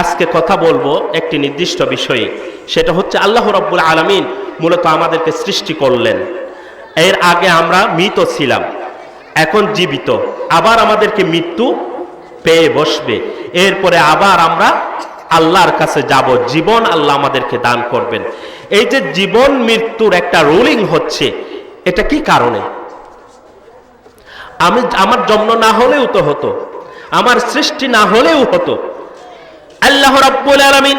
আজকে কথা বলব একটি নির্দিষ্ট বিষয়ে। সেটা হচ্ছে আল্লাহ রব্বুল আলমিন মূলত আমাদেরকে সৃষ্টি করলেন। এর আগে আমরা মৃত ছিলাম, এখন জীবিত। আবার আমাদেরকে মৃত্যু পেয়ে বসবে। এরপরে আবার আমরা আল্লাহর কাছে যাব, জীবন আল্লাহ আমাদেরকে দান করবেন। এই যে জীবন মৃত্যুর একটা রুলিং হচ্ছে, এটা কি কারণে? আমি, আমার জন্ম না হলেও তো হতো, আমার সৃষ্টি না হলেও হতো আল্লাহ রাব্বুল আলামিন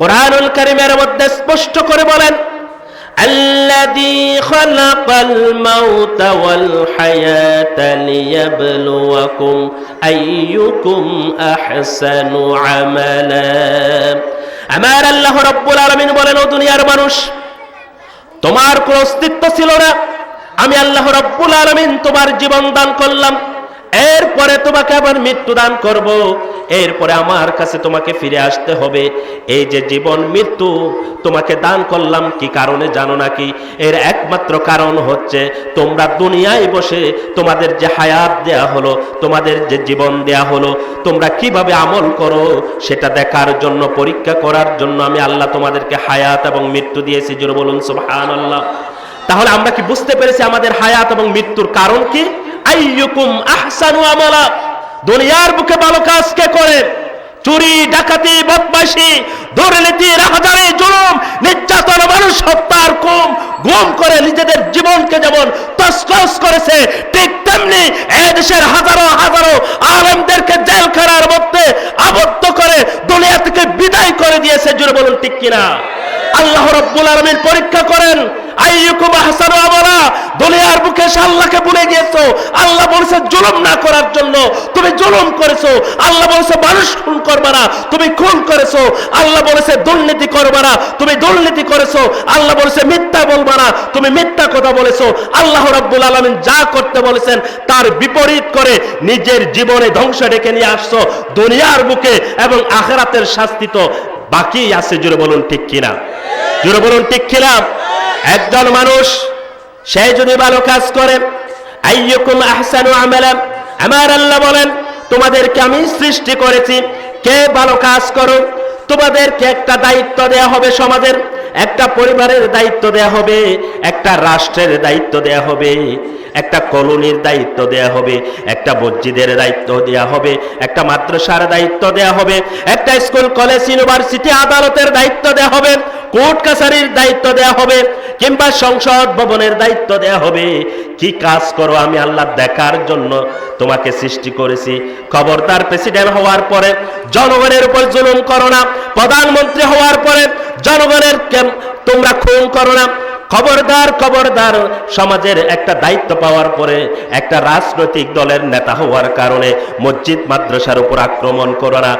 কোরআনুল কারীমের মধ্যে স্পষ্ট করে বলেন الذي خلق الموت والحياة ليبلوكم أيكم أحسن عملا আমার আল্লাহ রাব্বুল আলামিন বলেন ও দুনিয়ার মানুষ তোমার কোনো অস্তিত্ব ছিল না আমি আল্লাহ রব্বুল আলমিন তোমার জীবন দান করলাম এরপরে তোমাকে আবার মৃত্যু দান করব এরপরে আমার কাছে তোমাকে ফিরে আসতে হবে। এই যে জীবন, মৃত্যু, তোমাকে দান করলাম, কি কারণে জানো নাকি? এর একমাত্র কারণ হচ্ছে, তোমরা দুনিয়ায় বসে তোমাদের যে হায়াত দেয়া হলো, তোমাদের যে জীবন দেয়া হলো, তোমরা কীভাবে আমল করো, সেটা দেখার জন্য, পরীক্ষা করার জন্য আমি আল্লাহ তোমাদেরকে হায়াত এবং মৃত্যু দিয়েছি। জোরে বলুন, সুবহানাল্লাহ। তাহলে আমরা কি বুঝতে পেরেছি আমাদের হায়াত এবং মৃত্যুর কারণ কি? আইয়ুকুম আহসানু আমালা। দুনিয়ার বুকে ভালো কাজ কে করে? চুরি, ডাকাতি বদমাশি দুর্নীতি, রাহাজারি, জুলুম, নির্যাতন, মানুষ হত্যার কম, গুম করে নিজেদের জীবনকে যেমন তসলস করেছে, ঠিক তেমনি এই দেশের হাজারো হাজারো আলেমদেরকে জেলখানার মধ্যে আবদ্ধ করে দুনিয়া থেকে বিদায় করে দিয়েছে। জুড়ে বলুন, ঠিক কিনা? আল্লাহ রব্বুল আলমীর পরীক্ষা করেন, আইয়ুকুম আহসানু বুকে এসে আল্লাহকে ভুলে গিয়েছো। আল্লাহ বলেছে, জুলুম না করার জন্য তুমি জুলুম করেছ। আল্লাহ বলেছে, মানুষ খুন করবে না, তুমি খুন করেছ। আল্লাহ বলেছে, দুর্নীতি করবে না, তুমি দুর্নীতি করেছ। আল্লাহ বলেছে, মিথ্যা বলবে না, তুমি মিথ্যা কথা বলেছ। আল্লাহ রাব্বুল আলামিন যা করতে বলেছেন, তার বিপরীত করে নিজের জীবনে ধ্বংস ডেকে নিয়ে আসছো। দুনিয়ার বুকে এবং আখেরাতের শাস্তি তো বাকি আছে জুড়ে বলুন ঠিক কিনা? জুড়ে বলুন ঠিক কিনা? একজন মানুষ সে যদি ভালো কাজ করে আমার আল্লাহ বলেন, তোমাদেরকে আমি সৃষ্টি করেছি, কে ভালো কাজ করো তোমাদেরকে একটা দায়িত্ব দেয়া হবে সমাজের, একটা পরিবারের দায়িত্ব দেয়া হবে, একটা রাষ্ট্রের দায়িত্ব দেয়া হবে, একটা কলোনির দায়িত্ব দেয়া হবে, একটা মসজিদের দায়িত্ব দেয়া হবে, একটা মাদ্রাসার দায়িত্ব দেয়া হবে, একটা স্কুল, কলেজ, ইউনিভার্সিটি আদালতের দায়িত্ব দেয়া হবে, কোর্ট, কাছারির দায়িত্ব দেয়া হবে কিংবা সংসদ ভবনের দায়িত্ব দেয়া হবে। কি কাজ করো আমি আল্লাহ দেখার জন্য তোমাকে সৃষ্টি করেছি। খবরদার প্রেসিডেন্ট হওয়ার পরে, জনগণের উপর জুলুম করো না। প্রধানমন্ত্রী হওয়ার পরে, জনগণের তোমরা খুন করো না। খবরদার খবরদার সমাজের একটা দায়িত্ব পাওয়ার পরে, একটা রাজনৈতিক দলের নেতা হওয়ার কারণে মসজিদ, মাদ্রাসার উপর আক্রমণ করো না।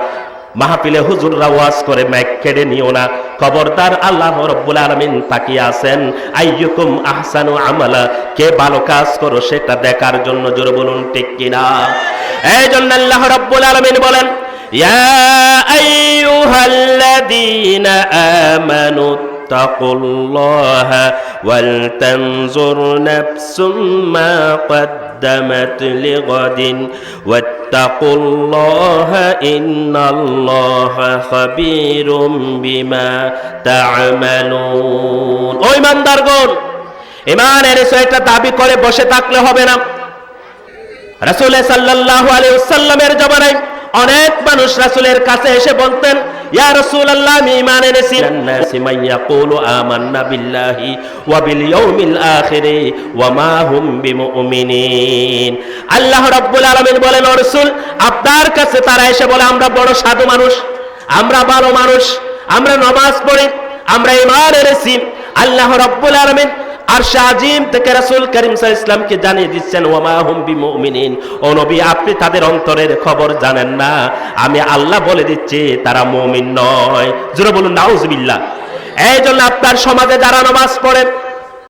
মাহফিলে হুজুররা ওয়াজ করে ম্যাক কেড়ে নিও না খবরদার আল্লাহ রব্বুল আলমিন তাকিয়ে আছেন আইয়ুকুম আহসানু আমালা কে ভালো কাজ করো সেটা দেখার জন্য জোরে বলুন ঠিক কিনা এই জন্য আল্লাহ রব্বুল আলমিন বলেন ইয়া আইয়ুহাল্লাযীনা আমানু اتقوا الله ولتنظر نفس ما قدمت لغد واتقوا الله إن الله خبير بما تعملون ওই মানদারগণ ইমানের একটা দাবি করে বসে থাকলে হবে না রাসূল সাল্লাল্লাহু আলাইহি ওয়াসাল্লামের জমানায় অনেক মানুষ রাসূলের কাছে এসে বলতেন ইয়া রাসূলুল্লাহ আমি ঈমান এনেছি। নাসি মান ইয়াকুলু আমান্না বিল্লাহি ওয়া বিল ইয়াউমিল আখির ওয়া মা হুম বিমুমিনিন। আল্লাহ রাব্বুল আলামিন বলেন ও রাসূল আপনার কাছে তারা এসে বলে আমরা বড় সাধু মানুষ আমরা ভালো মানুষ আমরা নামাজ পড়ি আমরা ঈমান এনেছি। আল্লাহ রাব্বুল আলামিন আর শাহজিম থেকে রাসূল করিম আলাইহি ইসলামকে জানিয়ে দিচ্ছেন ওমা হুম বিমুমিনিন। ও নবী, আপনি তাদের অন্তরের খবর জানেন না। আমি আল্লাহ বলে দিচ্ছি, তারা মমিন নয়। জোরে বলুন, নাউজুবিল্লাহ। এই জন্য আপনার সমাজে যারা নামাজ পড়ে